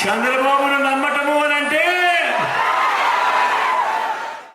చంద్రబాబును నమ్మటము అని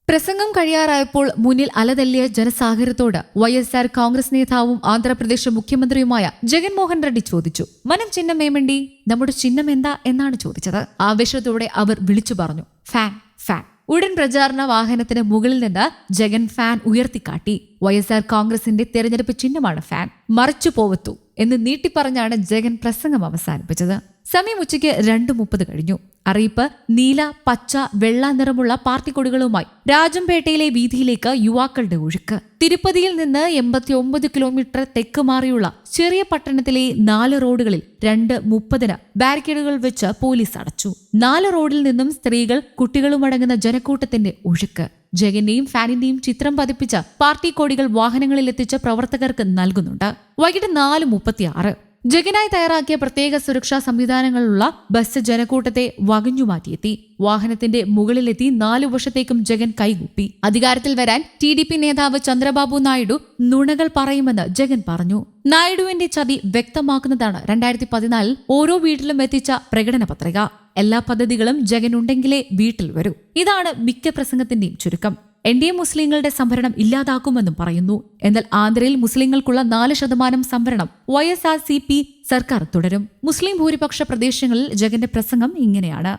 പ്രസംഗം കഴിയാറായപ്പോൾ മുന്നിൽ അലതല്ലിയ ജനസാഗരത്തോട് വൈഎസ്ആർ കോൺഗ്രസ് നേതാവും ആന്ധ്രാപ്രദേശ് മുഖ്യമന്ത്രിയുമായ ജഗൻമോഹൻ റെഡ്ഡി ചോദിച്ചു മനം ചിഹ്നമേമണ്ടി നമ്മുടെ ചിഹ്നം എന്താ? എന്നാണ് ചോദിച്ചത്. ആവേശത്തോടെ അവർ വിളിച്ചു പറഞ്ഞു ഫാൻ ഫാൻ. ഉടൻ പ്രചാരണ വാഹനത്തിന് മുകളിൽ നിന്ന് ജഗൻ ഫാൻ ഉയർത്തിക്കാട്ടി വൈഎസ്ആർ കോൺഗ്രസിന്റെ തെരഞ്ഞെടുപ്പ് ചിഹ്നമാണ് ഫാൻ മറിച്ചു പോവത്തു എന്ന് നീട്ടിപ്പറഞ്ഞാണ് ജഗൻ പ്രസംഗം അവസാനിപ്പിച്ചത്. സമയം ഉച്ചയ്ക്ക് രണ്ട് മുപ്പത് കഴിഞ്ഞു. അറിയിപ്പ് നീല പച്ച വെള്ള നിറമുള്ള പാർട്ടി കൊടികളുമായി രാജംപേട്ടയിലെ വീതിയിലേക്ക് യുവാക്കളുടെ ഒഴുക്ക്. തിരുപ്പതിയിൽ നിന്ന് എൺപത്തി ഒമ്പത് കിലോമീറ്റർ തെക്ക് മാറിയുള്ള ചെറിയ പട്ടണത്തിലെ നാല് റോഡുകളിൽ രണ്ട് മുപ്പതിന് ബാരിക്കേഡുകൾ വെച്ച് പോലീസ് അടച്ചു. നാല് റോഡിൽ നിന്നും സ്ത്രീകൾ കുട്ടികളും അടങ്ങുന്ന ജനക്കൂട്ടത്തിന്റെ ഒഴുക്ക്. ജഗന്റെയും ഫാനിന്റെയും ചിത്രം പതിപ്പിച്ച പാർട്ടി കോടികൾ വാഹനങ്ങളിൽ എത്തിച്ച് പ്രവർത്തകർക്ക് നൽകുന്നുണ്ട്. വൈകിട്ട് നാല് മുപ്പത്തിയാറ്. ജഗനായി തയ്യാറാക്കിയ പ്രത്യേക സുരക്ഷാ സംവിധാനങ്ങളുള്ള ബസ് ജനക്കൂട്ടത്തെ വകഞ്ഞുമാറ്റിയെത്തി വാഹനത്തിന്റെ മുകളിലെത്തി നാലു വർഷത്തേക്കും ജഗൻ കൈകൂപ്പി. അധികാരത്തിൽ വരാൻ ടി ഡി പി നേതാവ് ചന്ദ്രബാബു നായിഡു നുണകൾ പറയുമെന്ന് ജഗൻ പറഞ്ഞു. നായിഡുവിന്റെ ചതി വ്യക്തമാക്കുന്നതാണ് രണ്ടായിരത്തി പതിനാലിൽ ഓരോ വീട്ടിലും എത്തിച്ച പ്രകടന പത്രിക. എല്ലാ പദ്ധതികളും ജഗൻ ഉണ്ടെങ്കിലേ വീട്ടിൽ വരൂ. ഇതാണ് മിക്ക പ്രസംഗത്തിന്റെയും ചുരുക്കം. എൻ ഡി എ മുസ്ലിങ്ങളുടെ സംഭരണം ഇല്ലാതാക്കുമെന്നും പറയുന്നു. എന്നാൽ ആന്ധ്രയിൽ മുസ്ലിങ്ങൾക്കുള്ള നാല് ശതമാനം സംവരണം Y S R C P സർക്കാർ തുടരും. മുസ്ലിം ഭൂരിപക്ഷ പ്രദേശങ്ങളിൽ ജഗന്റെ പ്രസംഗം ഇങ്ങനെയാണ്.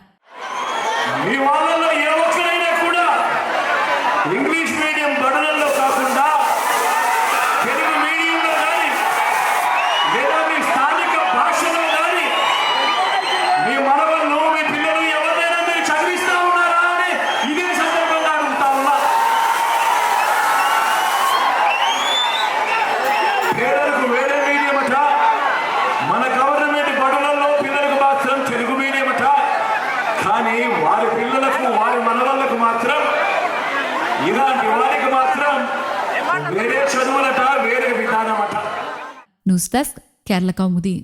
మాత్రం ఇలాంటి వారికి మాత్రం వేరే చదువులట వేరే విధానం అట న్యూస్ డెస్క్ కేరళ కౌముది.